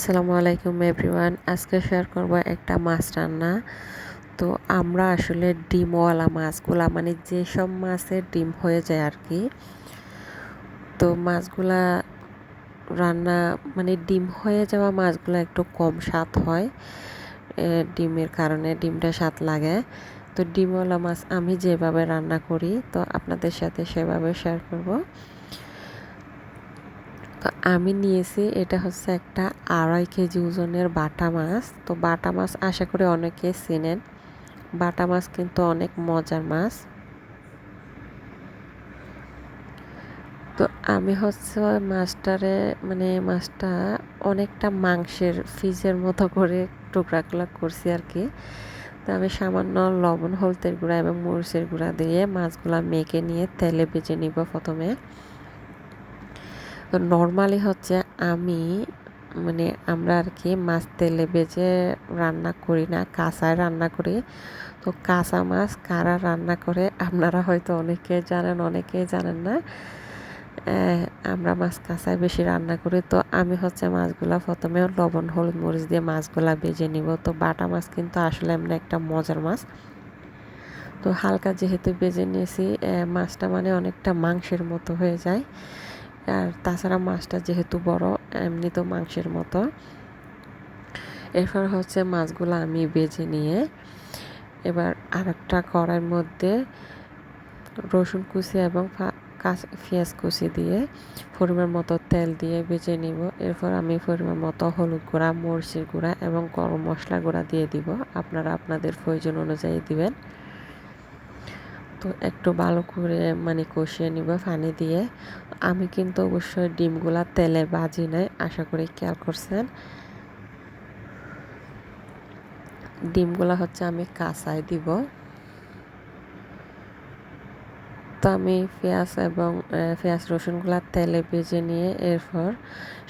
আসসালামু আলাইকুম এভরিওয়ান। আজকে শেয়ার করব একটা মাছ রান্না। তো আমরা আসলে ডিমওয়ালা মাছগুলা মানে যেসব মাছের ডিম হয়ে যায় আর কি তো মাছগুলা রান্না মানে ডিম হয়ে যাওয়া মাছগুলো একটু কম স্বাদ হয় ডিমের কারণে ডিমটা স্বাদ লাগে। তো ডিমওয়ালা মাছ আমি যেভাবে রান্না করি, তো আপনাদের সাথে সেভাবে শেয়ার করব। তো আমি নিয়েছি, এটা হচ্ছে একটা আড়াই কেজি ওজনের বাটা মাছ। তো বাটা মাছ আশা করি অনেকে চেনেন। বাটা মাছ কিন্তু অনেক মজার মাছ। তো আমি হচ্ছে মাছটারে মানে মাছটা অনেকটা মাংসের ফিজের মতো করে টুকরাগুলো করছি আর কি তো আমি সামান্য লবণ, হলদের গুঁড়া এবং মরিচের গুঁড়া দিয়ে মাছগুলা মেখে নিয়ে তেলে ভেজে নিব প্রথমে। তো নর্মালি হচ্ছে আমি মানে আমরা আর কি মাছ তেলে বেজে রান্না করি না, কাঁচায় রান্না করি। তো কাঁচা মাছ কারা রান্না করে আপনারা হয়তো অনেকে জানেন অনেকে জানেন না। আমরা মাছ কাঁচায় বেশি রান্না করি। তো আমি হচ্ছে মাছগুলা প্রথমে লবণ, হলুদ, মরিচ দিয়ে মাছগুলা বেজে নিব। তো বাটা মাছ কিন্তু আসলে এমনি একটা মজার মাছ। তো হালকা যেহেতু বেজে নিয়েছি মাছটা মানে অনেকটা মাংসের মতো হয়ে যায়। আর তাছাড়া মাছটা যেহেতু বড়, এমনি তো মাংসের মতো। এরপর হচ্ছে মাছগুলো আমি বেজে নিয়ে এবার আর একটা কড়াইয়ের মধ্যে রসুন কুচি এবং পেঁয়াজ কুচি দিয়ে পরিমাণ মতো তেল দিয়ে বেজে নিব। এরপর আমি পরিমাণ মতো হলুদ গুঁড়া, মরিচের গুঁড়া এবং গরম মশলা গুঁড়া দিয়ে দিব। আপনারা আপনাদের প্রয়োজন অনুযায়ী দিবেন। তো একটু ভালো করে মানে কষিয়ে নিব পানি দিয়ে। আমি কিন্তু অবশ্যই ডিমগুলা তেলে বাজি নাই, আশা করি খেয়াল করছেন। ডিমগুলা হচ্ছে আমি কাঁচাই দিব। তো আমি পেঁয়াজ এবং পেঁয়াজ রসুনগুলো তেলে ভেজে নিয়ে এরপর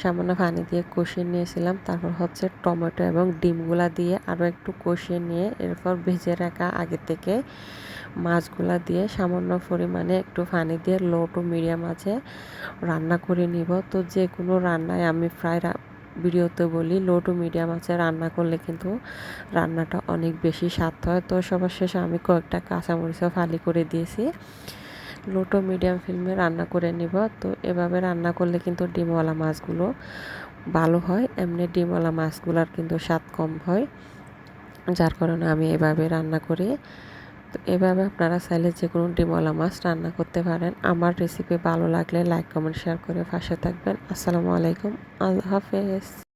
সামান্য পানি দিয়ে কষিয়ে নিয়েছিলাম। তারপর হচ্ছে টমেটো এবং ডিমগুলা দিয়ে আরও একটু কষিয়ে নিয়ে এরপর ভেজে রাখা আগে থেকে মাছগুলা দিয়ে সামান্য পরিমাণে একটু পানি দিয়ে লো টু মিডিয়াম আছে রান্না করে নিব। তো যে কোনো রান্নায় আমি প্রায় ভিডিওতে বলি লো টু মিডিয়াম আছে রান্না করলে কিন্তু রান্নাটা অনেক বেশি স্বাদ হয়। তো সবার শেষে আমি কয়েকটা কাঁচামরিচও ফালি করে দিয়েছি। লো টু মিডিয়াম ফিল্মে রান্না করে নিব। তো এভাবে রান্না করলে কিন্তু ডিমওয়ালা মাছগুলো ভালো হয়। এমনি ডিমওয়ালা মাছগুলোর কিন্তু স্বাদ কম হয়। যার কারণে আমি এভাবে রান্না করি। তো এভাবে আপনারা চাইলে যে কোনো ডিমওয়ালা মাছ রান্না করতে পারেন। আমার রেসিপি ভালো লাগলে লাইক কমেন্ট শেয়ার করে পাশে থাকবেন। আসসালামু আলাইকুম। আল্লাহ হাফেজ।